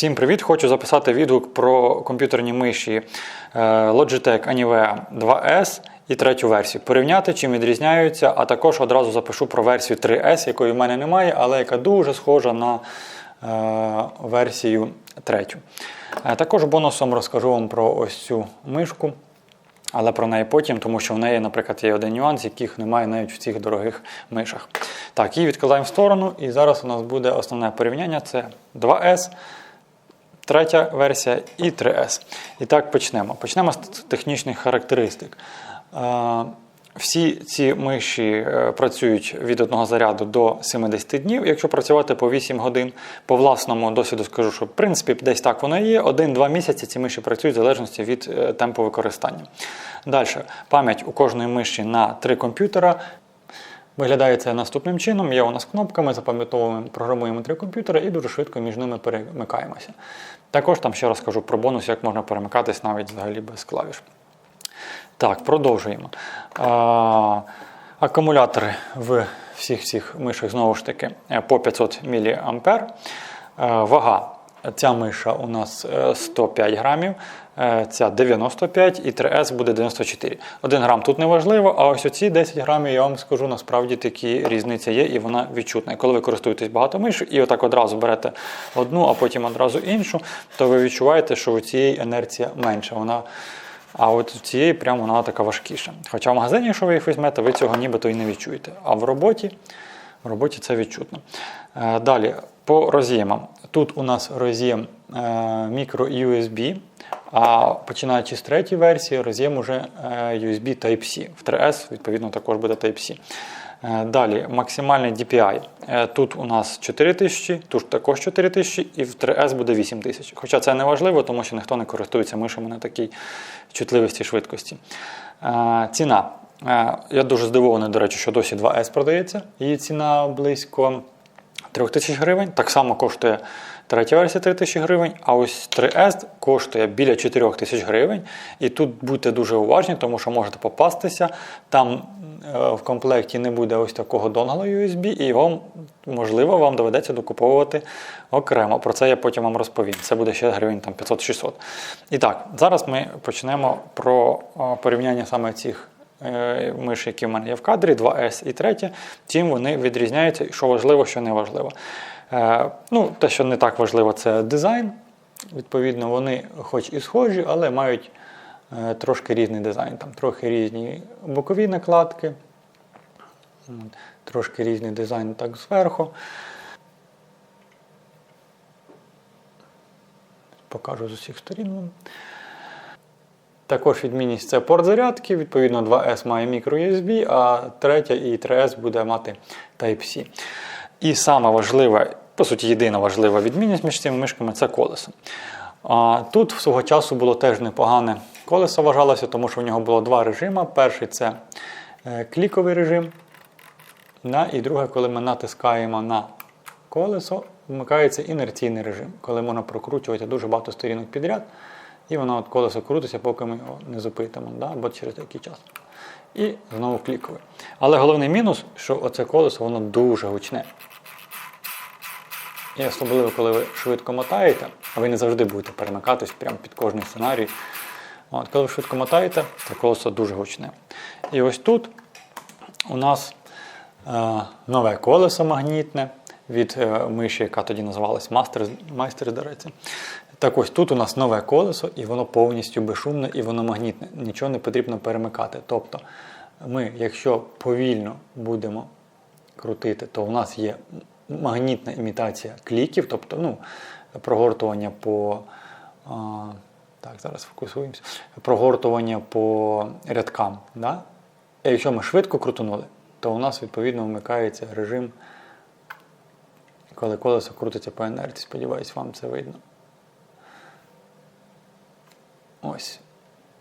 Всім привіт! Хочу записати відгук про комп'ютерні миші е, Logitech Anivea 2S і третю версію. Порівняти, чим відрізняються, а також одразу запишу про версію 3S, якої в мене немає, але яка дуже схожа на е, версію третю. Е, Також бонусом розкажу вам про ось цю мишку. Але про неї потім, тому що в неї, наприклад, є один нюанс, яких немає навіть в цих дорогих мишах. Так, її відкладаємо в сторону, і зараз у нас буде основне порівняння: це 2S, третя версія і 3S. І так почнемо. Почнемо з технічних характеристик. Е, Всі ці миші е, працюють від одного заряду до 70 днів. Якщо працювати по 8 годин, по власному досвіду скажу, що в принципі десь так воно і є. Один-два місяці ці миші працюють в залежності від е, темпу використання. Далі, пам'ять у кожної миші на три комп'ютера. Виглядає це наступним чином. Є у нас кнопка, ми запам'ятовуємо, програмуємо три комп'ютери і дуже швидко між ними перемикаємося. Також там ще розкажу про бонус, як можна перемикатись навіть взагалі без клавіш. Так, продовжуємо. А, акумулятори в всіх цих мишах знову ж таки по 500 мА. Вага. Ця миша у нас 105 грамів, ця 95 і 3С буде 94. 1 грам тут не важливо, а ось оці 10 грамів, я вам скажу, насправді такі різниця є і вона відчутна. Коли ви користуєтесь багато миш і отак одразу берете одну, а потім одразу іншу, то ви відчуваєте, що у цієї інерція менша. Вона а от у цієї прямо вона така важкіша. Хоча в магазині, якщо ви їх візьмете, ви цього нібито і не відчуєте. А в роботі в роботі це відчутно. Далі, по роз'ємам. Тут у нас роз'єм мікро USB, а починаючи з третьої версії, роз'єм уже USB Type-C. В 3S, відповідно, також буде Type-C. Далі, максимальний DPI. Тут у нас 4000, тут також 4000 і в 3S буде 8000. Хоча це не важливо, тому що ніхто не користується мишами на такій чутливості швидкості. Ціна. Я дуже здивований, до речі, що досі 2S продається. Її ціна близько 3000 гривень. Так само коштує третя версія 3000 гривень, а ось 3S коштує біля 4000 гривень. І тут будьте дуже уважні, тому що можете попастися. Там в комплекті не буде ось такого донгла USB, і вам, можливо, вам доведеться докуповувати окремо. Про це я потім вам розповім. Це буде ще гривень 500-600. І так, зараз ми почнемо про порівняння саме цих миш, які в мене є в кадрі, 2S і 3, чим вони відрізняються, що важливо, що не важливо. Ну, Те, що не так важливо, це дизайн. Відповідно, вони хоч і схожі, але мають трошки різний дизайн. Там Трохи різні бокові накладки, трошки різний дизайн так зверху. Покажу з усіх сторін. Також відмінність це порт зарядки, відповідно, 2S має microUSB, а 3 і 3S буде мати Type-C. І саме важлива, по суті, єдина важлива відмінність між цими мишками це колесо. Тут свого часу було теж непогане колесо вважалося, тому що в нього було два режими. Перший це кліковий режим. І друге, коли ми натискаємо на колесо, вмикається інерційний режим, коли можна прокручувати дуже багато сторінок підряд. І воно от колесо крутиться, поки ми його не зупинимо, да? або через який час. І знову кліковий. Але головний мінус, що оце колесо воно дуже гучне. І особливо, коли ви швидко мотаєте, а ви не завжди будете перемикатись прямо під кожний сценарій. От, Коли ви швидко мотаєте, то колесо дуже гучне. І ось тут у нас е, нове колесо магнітне від е, миші, яка тоді називалась Майстер, здається. Так ось тут у нас нове колесо, і воно повністю безшумне і воно магнітне. Нічого не потрібно перемикати. Тобто, ми, якщо повільно будемо крутити, то у нас є магнітна імітація кліків, тобто ну, прогортування по. А, так, зараз фокусуємося. Прогортування по рядкам. Да? І якщо ми швидко крутонули, то у нас відповідно вмикається режим, коли колесо крутиться по інерції. Сподіваюсь, вам це видно. Ось.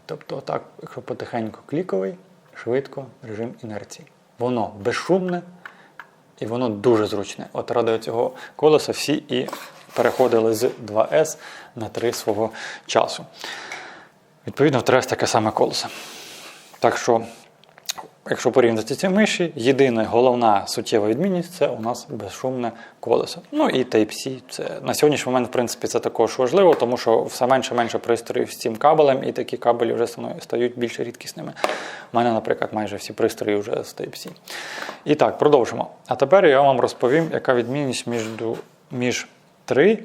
Тобто, так, якщо потихеньку кліковий, швидко режим інерції. Воно безшумне і воно дуже зручне. От ради цього колеса всі і переходили з 2С на 3 свого часу. Відповідно, 3С таке саме колесо. Так що, якщо порівняти ці миші, єдина головна суттєва відмінність це у нас безшумне колесо. Ну і Type-C. Це на сьогоднішній момент, в принципі, це також важливо, тому що все менше менше пристроїв з цим кабелем, і такі кабелі вже стають більш рідкісними. У мене, наприклад, майже всі пристрої вже з Type-C. І так, продовжимо. А тепер я вам розповім, яка відмінність між, між 3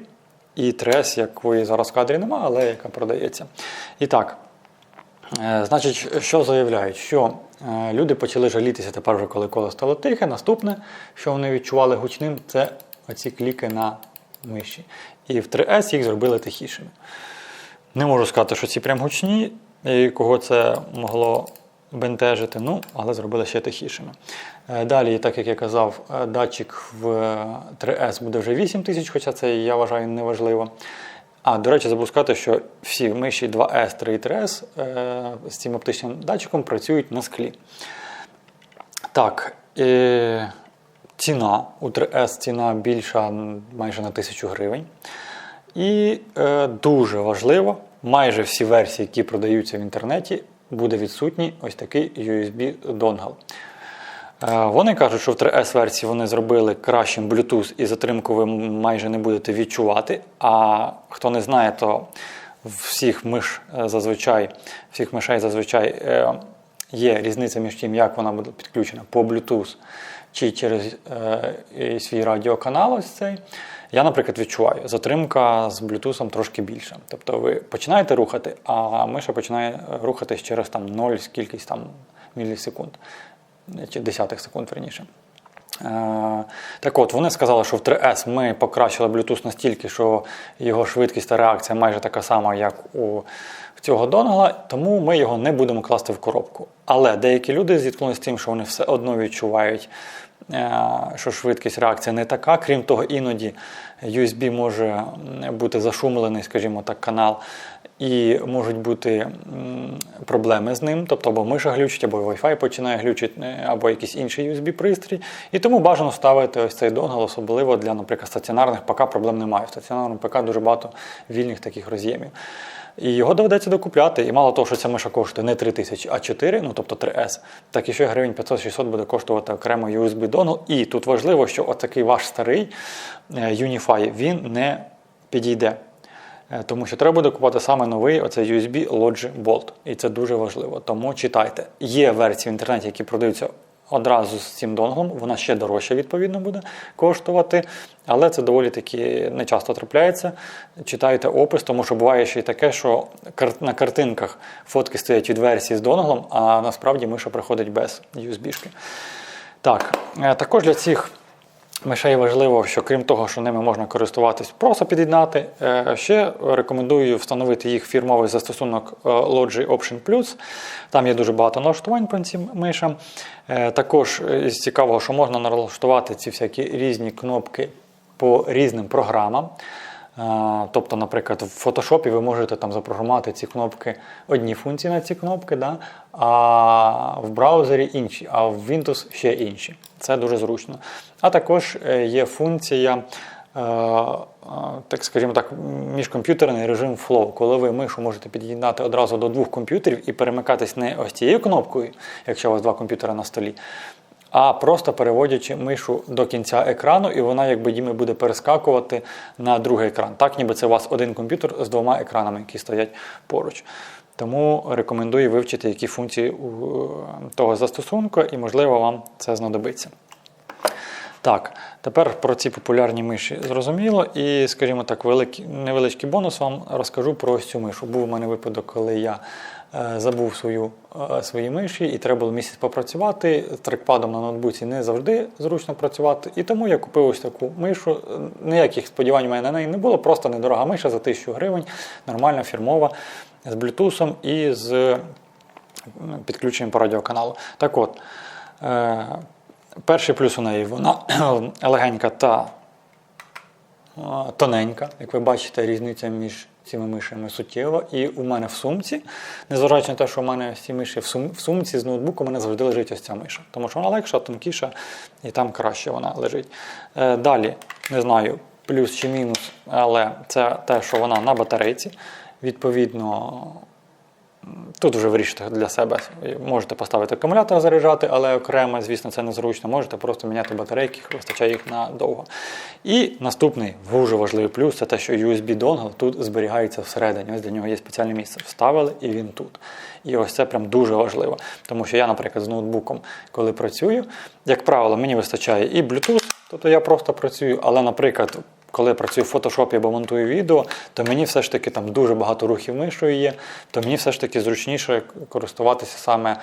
і 3S, якої зараз в кадрі немає, але яка продається. І так. Е, Значить, що заявляють? Що люди почали жалітися тепер, вже коли коло стало тихе. Наступне, що вони відчували гучним, це оці кліки на миші. І в 3S їх зробили тихішими. Не можу сказати, що ці прям гучні, і кого це могло бентежити, ну, але зробили ще тихішими. Е, Далі, так як я казав, е, датчик в 3S буде вже 8 тисяч, хоча це я вважаю неважливо. А, до речі, забув сказати, що всі миші 2S, 3 і 3S е, з цим оптичним датчиком працюють на склі. Так, е, ціна у 3S ціна більша майже на 1000 гривень. І е, дуже важливо, майже всі версії, які продаються в інтернеті, буде відсутній ось такий USB-донгл. Е, Вони кажуть, що в 3S-версії вони зробили кращим Bluetooth і затримку ви майже не будете відчувати. А хто не знає, то всіх миш е, зазвичай, всіх мишей зазвичай е, є різниця між тим, як вона буде підключена по Bluetooth чи через свій радіоканал. Ось цей. Я, наприклад, відчуваю, затримка з Bluetooth трошки більша. Тобто ви починаєте рухати, а миша починає рухатись через там 0 кількість там мілісекунд чи десятих секунд верніше. Е, Так от, вони сказали, що в 3S ми покращили Bluetooth настільки, що його швидкість та реакція майже така сама, як у цього донгла, тому ми його не будемо класти в коробку. Але деякі люди зіткнулися з тим, що вони все одно відчувають, е, що швидкість реакції не така. Крім того, іноді USB може бути зашумлений, скажімо так, канал. І можуть бути проблеми з ним, тобто або миша глючить, або Wi-Fi починає глючити, е, або якийсь інший USB-пристрій. І тому бажано ставити ось цей донгл, особливо для, наприклад, стаціонарних ПК проблем немає. В стаціонарному ПК дуже багато вільних таких роз'ємів. І його доведеться докупляти. І мало того, що ця миша коштує не 3 тисячі, а 4, ну тобто 3S, так і ще гривень 500-600 буде коштувати окремо USB донгл. І тут важливо, що отакий ваш старий е, Unify, він не підійде. Е, Тому що треба буде купувати саме новий оцей USB Logi Bolt. І це дуже важливо. Тому читайте. Є версії в інтернеті, які продаються одразу з цим донглом. Вона ще дорожче, відповідно, буде коштувати. Але це доволі таки не часто трапляється. Читайте опис, тому що буває ще й таке, що на картинках фотки стоять від версії з донглом, а насправді миша приходить без USB-шки. Так, е, також для цих Мишей важливо, що крім того, що ними можна користуватись, просто під'єднати. е, Ще рекомендую встановити їх фірмовий застосунок е, Logi Option Plus. Там є дуже багато налаштувань по цим мишам. Е, Також з цікавого, що можна налаштувати ці всякі різні кнопки по різним програмам. Тобто, наприклад, в фотошопі ви можете там запрограмувати ці кнопки, одні функції на ці кнопки, да? а в браузері інші, а в Windows ще інші. Це дуже зручно. А також е, є функція, е, е, так скажімо так, міжкомп'ютерний режим Flow, коли ви мишу можете під'єднати одразу до двох комп'ютерів і перемикатись не ось цією кнопкою, якщо у вас два комп'ютери на столі, а просто переводячи мишу до кінця екрану, і вона якби ніби буде перескакувати на другий екран. Так, ніби це у вас один комп'ютер з двома екранами, які стоять поруч. Тому рекомендую вивчити, які функції у е, того застосунку, і, можливо, вам це знадобиться. Так, тепер про ці популярні миші зрозуміло. І, скажімо так, великий, невеличкий бонус вам розкажу про ось цю мишу. Був у мене випадок, коли я забув свою, е, свої миші, і треба було місяць попрацювати. Трекпадом на ноутбуці не завжди зручно працювати. І тому я купив ось таку мишу. Ніяких сподівань у мене на неї не було, просто недорога миша за 1000 гривень, нормальна, фірмова, з блютусом і з підключенням по радіоканалу. Так от. Е, Перший плюс у неї вона легенька та е, тоненька. Як ви бачите, різниця між цими мишами суттєво. І у мене в сумці, незважаючи на те, що у мене всі миші в, сум, в сумці з ноутбуку, у мене завжди лежить ось ця миша. Тому що вона легша, тонкіша і там краще вона лежить. Е, Далі, не знаю, плюс чи мінус, але це те, що вона на батарейці. Відповідно, Тут вже вирішите для себе. Можете поставити акумулятор заряджати, але окремо, звісно, це незручно. Можете просто міняти батарейки, вистачає їх надовго. І наступний дуже важливий плюс це те, що USB донгл тут зберігається всередині. Ось для нього є спеціальне місце. Вставили і він тут. І ось це прям дуже важливо. Тому що я, наприклад, з ноутбуком, коли працюю, як правило, мені вистачає і Bluetooth, тобто я просто працюю, але, наприклад, коли я працюю в фотошопі або монтую відео, то мені все ж таки там дуже багато рухів мишою є, то мені все ж таки зручніше користуватися саме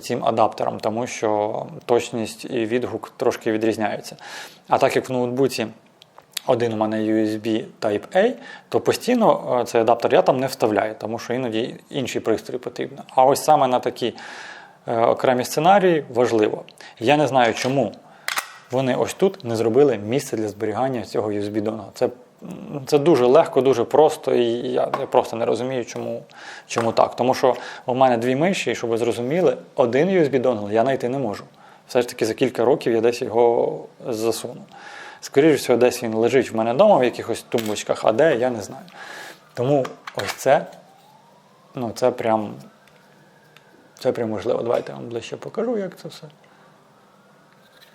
цим адаптером, тому що точність і відгук трошки відрізняються. А так як в ноутбуці. Один у мене USB Type-A, то постійно е, цей адаптер я там не вставляю, тому що іноді інший пристрій потрібно. А ось саме на такі е, окремі сценарії важливо. Я не знаю, чому вони ось тут не зробили місце для зберігання цього USB донгла. Це це дуже легко, дуже просто, і я, я просто не розумію, чому чому так. Тому що у мене дві миші, і щоб ви зрозуміли, один USB донгл я знайти не можу. Все ж таки за кілька років я десь його засуну. Скоріше всього, десь він лежить в мене вдома в якихось тумбочках, а де, я не знаю. Тому ось це, ну це прям це прям можливо. Давайте я вам ближче покажу, як це все.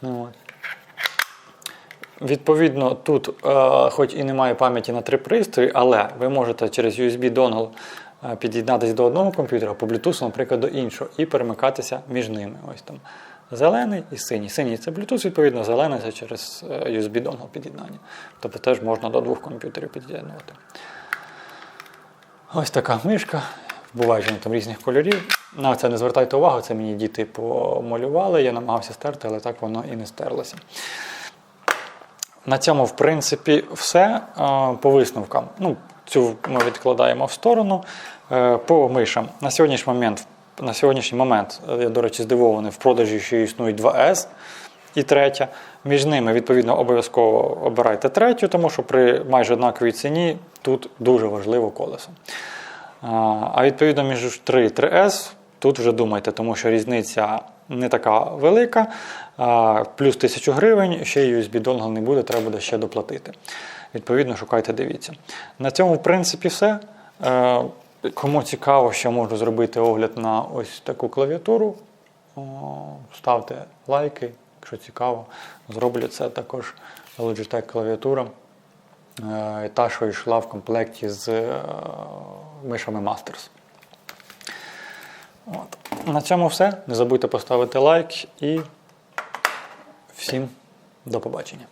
Ну, от. Відповідно, тут, е, хоч і немає пам'яті на три пристрої, але ви можете через USB донгл е, під'єднатися до одного комп'ютера, по Bluetooth, наприклад, до іншого, і перемикатися між ними. Ось там Зелений і синій. Синій це Bluetooth, відповідно, зелений це через е, USB донгл під'єднання. Тобто теж можна до двох комп'ютерів під'єднувати. Ось така мишка. Буває що там різних кольорів. На це не звертайте увагу, це мені діти помалювали, я намагався стерти, але так воно і не стерлося. На цьому, в принципі, все по висновкам. Ну, Цю ми відкладаємо в сторону. Е, по мишам. На сьогоднішній момент, на сьогоднішній момент, я, до речі, здивований, в продажі ще існують 2С і третя. Між ними, відповідно, обов'язково обирайте третю, тому що при майже однаковій ціні тут дуже важливо колесо. А відповідно, між 3 і 3С тут вже думайте, тому що різниця не така велика. Плюс 1000 гривень, ще USB донгл не буде, треба буде ще доплатити. Відповідно, шукайте, дивіться. На цьому, в принципі, все. Е, кому цікаво, що можу зробити огляд на ось таку клавіатуру, ставте лайки, якщо цікаво, зроблю це також Logitech клавіатура. Е, та, що йшла в комплекті з е, мишами Masters. От. На цьому все. Не забудьте поставити лайк і всім до побачення.